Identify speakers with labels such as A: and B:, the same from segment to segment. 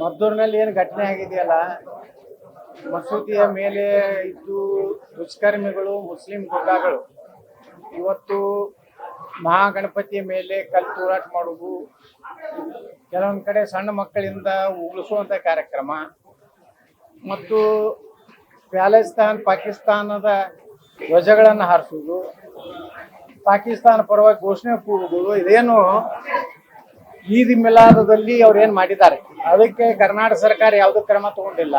A: ಮದ್ದೂರಿನಲ್ಲಿ ಏನು ಘಟನೆ ಆಗಿದೆಯಲ್ಲ? ಮಸೂತಿಯ ಮೇಲೆ ಇದ್ದು ದುಷ್ಕರ್ಮಿಗಳು, ಮುಸ್ಲಿಂ ಗುಂಡಾಗಳು ಇವತ್ತು ಮಹಾಗಣಪತಿಯ ಮೇಲೆ ಕಲ್ಲು ತೂರಾಟ ಮಾಡುವುದು ಕೆಲವೊಂದು ಕಡೆ ಸಣ್ಣ ಮಕ್ಕಳಿಂದ ಉಗುಳಿಸುವಂಥ ಕಾರ್ಯಕ್ರಮ. ಮತ್ತು ಪ್ಯಾಲೆಸ್ತಾನ್, ಪಾಕಿಸ್ತಾನದ ಧ್ವಜಗಳನ್ನು ಹಾರಿಸುವುದು. ಪಾಕಿಸ್ತಾನ ಪರವಾಗಿ ಘೋಷಣೆ ಕೂಗುವುದು. ಇದೇನು ಈದ್ ಮಿಲಾದದಲ್ಲಿ ಅವ್ರು ಏನ್ ಮಾಡಿದ್ದಾರೆ? ಅದಕ್ಕೆ ಕರ್ನಾಟಕ ಸರ್ಕಾರ ಯಾವುದೇ ಕ್ರಮ ತಗೊಂಡಿಲ್ಲ.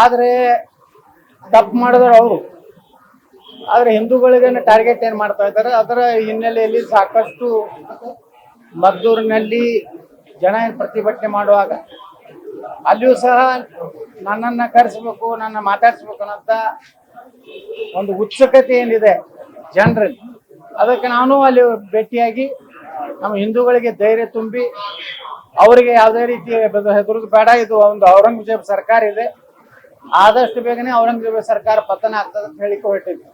A: ಆದ್ರೆ ತಪ್ಪು ಮಾಡಿದ್ರು ಅವರು. ಆದ್ರೆ ಹಿಂದೂಗಳಿಗೆ ಟಾರ್ಗೆಟ್ ಏನ್ ಮಾಡ್ತಾ ಇದ್ದಾರೆ? ಅದರ ಹಿನ್ನೆಲೆಯಲ್ಲಿ ಸಾಕಷ್ಟು ಮದ್ದೂರಿನಲ್ಲಿ ಜನ ಪ್ರತಿಭಟನೆ ಮಾಡುವಾಗ ಅಲ್ಲಿಯೂ ಸಹ ನನ್ನನ್ನ ಕರೆಸ್ಬೇಕು, ನನ್ನ ಮಾತಾಡ್ಸ್ಬೇಕು ಅನ್ನೋಂಥ ಒಂದು ಉತ್ಸುಕತೆ ಏನಿದೆ ಜನರಲ್ಲಿ. ಅದಕ್ಕೆ ನಾನು ಅಲ್ಲಿ ಭೇಟಿಯಾಗಿ ನಮ್ಮ ಹಿಂದೂಗಳಿಗೆ ಧೈರ್ಯ ತುಂಬಿ ಅವರಿಗೆ ಯಾವುದೇ ರೀತಿ ಹೆದರುದು ಬೇಡ. ಇದು ಒಂದು ಔರಂಗಜೇಬ್ ಸರ್ಕಾರ ಇದೆ. ಆದಷ್ಟು ಬೇಗನೆ ಔರಂಗಜೇಬ ಸರ್ಕಾರ ಪತನ ಆಗ್ತದೆ ಅಂತ ಹೇಳಿಕೆ ಹೊರಟಿದ್ವಿ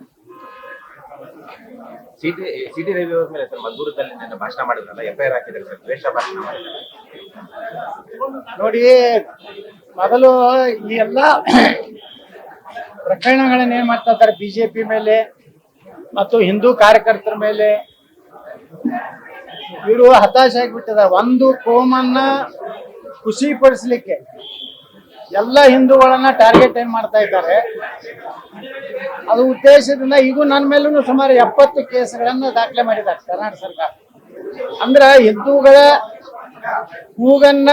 B: ಸಿಟಿ ಸಿಟಿ ರವಿ ಅವ್ರ ಮೇಲೆ ಸರ್ ಮದ್ದೂರದಲ್ಲಿ ನಿನ್ನೆ ಭಾಷಣ ಮಾಡಿದ್ರಲ್ಲ ಎಫ್ ಐ ಹಾಕಿದ್ದಾರೆ ಸರ್ ದ್ವೇಷ ಭಾಷಣ ಮಾಡಿದ್ದಾರೆ.
A: ನೋಡಿ ಮೊದಲು ಈ ಎಲ್ಲ ಪ್ರಕರಣಗಳನ್ನ ಏನ್ ಮಾಡ್ತಾ ಇದ್ದಾರೆ? ಬಿಜೆಪಿ ಮೇಲೆ ಮತ್ತು ಹಿಂದೂ ಕಾರ್ಯಕರ್ತರ ಮೇಲೆ ಇವರು ಹತಾಶ ಆಗಿಬಿಟ್ಟಿದ್ದಾರೆ ಒಂದು ಕೋಮನ್ನ ಖುಷಿ ಪಡಿಸ್ಲಿಕ್ಕೆ ಎಲ್ಲ ಹಿಂದೂಗಳನ್ನ ಟಾರ್ಗೆಟ್ ಏನ್ ಮಾಡ್ತಾ ಇದ್ದಾರೆ? ಅದು ಉದ್ದೇಶದಿಂದ ಈಗ ನನ್ನ ಮೇಲೂ ಸುಮಾರು ಎಪ್ಪತ್ತು ಕೇಸ್ಗಳನ್ನ ದಾಖಲೆ ಮಾಡಿದ್ದಾರೆ ಕರ್ನಾಟಕ ಸರ್ಕಾರ. ಅಂದ್ರ ಹಿಂದೂಗಳ ಕೂಗನ್ನ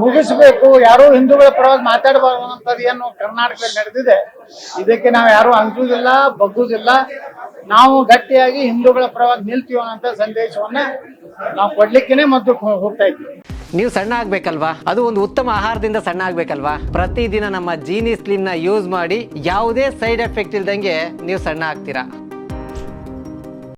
A: ಮುಗಿಸ್ಬೇಕು, ಯಾರು ಹಿಂದೂಗಳ ಪರವಾಗಿ ಮಾತಾಡಬಾರ್ದು ಅನ್ನೋಂಥದ್ದು ಏನು ಕರ್ನಾಟಕದಲ್ಲಿ ನಡೆದಿದೆ. ಇದಕ್ಕೆ ನಾವು ಯಾರು ಅಂಜುವುದಿಲ್ಲ ಬಗ್ಗುವುದಿಲ್ಲ ನಾವು ಗಟ್ಟಿಯಾಗಿ ಹಿಂದೂಗಳ ಪರವಾಗಿ ನಿಲ್ತೀವ ಅಂತ ಸಂದೇಶವನ್ನ ನಾವು ಕೊಡ್ಲಿಕ್ಕೇನೆ ಮೊದಲು ಹೋಗ್ತಾ ಇದ್ವಿ.
C: ನೀವು ಸಣ್ಣ ಆಗ್ಬೇಕಲ್ವಾ? ಅದು ಒಂದು ಉತ್ತಮ ಆಹಾರದಿಂದ ಸಣ್ಣ ಆಗ್ಬೇಕಲ್ವಾ? ಪ್ರತಿದಿನ ನಮ್ಮ ಜೀನಿ ಸ್ಲಿಮ್ನ ಯೂಸ್ ಮಾಡಿ ಯಾವುದೇ ಸೈಡ್ ಎಫೆಕ್ಟ್ ಇಲ್ದಂಗೆ ನೀವು ಸಣ್ಣ ಆಗ್ತೀರಾ?